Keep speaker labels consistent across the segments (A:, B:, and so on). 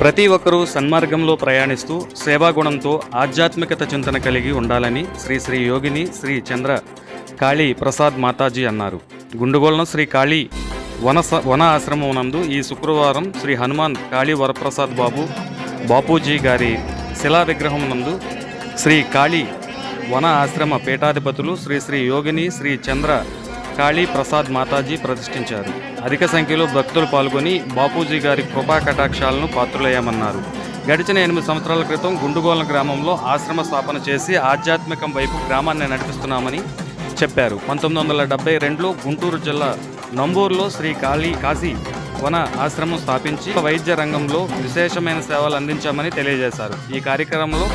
A: ప్రతి ఒక్కరూ సన్మార్గంలో ప్రయాణిస్తూ సేవాగుణంతో ఆధ్యాత్మికత చింతన కలిగి ఉండాలని శ్రీ శ్రీ యోగిని శ్రీ చంద్ర కాళీ ప్రసాద్ మాతాజీ అన్నారు. గుండుగోళం శ్రీ కాళీ వన వన ఆశ్రమం నందు ఈ శుక్రవారం శ్రీ హనుమాన్ కాళీ వరప్రసాద్ బాబు బాపూజీ గారి శిలా విగ్రహం నందు శ్రీ కాళీ వన ఆశ్రమ పీఠాధిపతులు శ్రీ శ్రీ యోగిని శ్రీ చంద్ర కాళీ ప్రసాద్ మాతాజీ ప్రతిష్ఠించారు. అధిక సంఖ్యలో భక్తులు పాల్గొని బాపూజీ గారి కృపా కటాక్షాలను పాత్రులయ్యామన్నారు. గడిచిన ఎనిమిది సంవత్సరాల క్రితం గుండుగోల గ్రామంలో ఆశ్రమ స్థాపన చేసి ఆధ్యాత్మికం వైపు గ్రామాన్ని నడిపిస్తున్నామని చెప్పారు. పంతొమ్మిది వందల డెబ్బై రెండులో గుంటూరు జిల్లా నంబూరులో శ్రీ కాళీ కాశీ వన ఆశ్రమం స్థాపించి వైద్య రంగంలో విశేషమైన సేవలు అందించామని తెలియజేశారు. ఈ కార్యక్రమంలో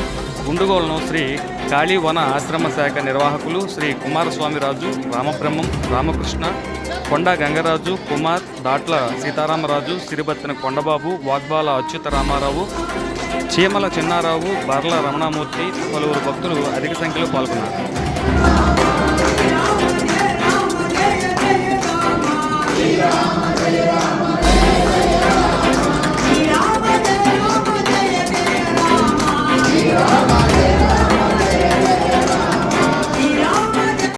A: గుండుగోలను శ్రీ కాళీ వన ఆశ్రమ శాఖ నిర్వాహకులు శ్రీ కుమారస్వామిరాజు రామబ్రహ్మం రామకృష్ణ కొండ గంగరాజు కుమార్ దాట్ల సీతారామరాజు సిరిబత్తిన కొండబాబు వాగ్బాల అచ్యుత రామారావు చీమల చిన్నారావు బర్ల రమణామూర్తి పలువురు భక్తులు అధిక సంఖ్యలో పాల్గొన్నారు.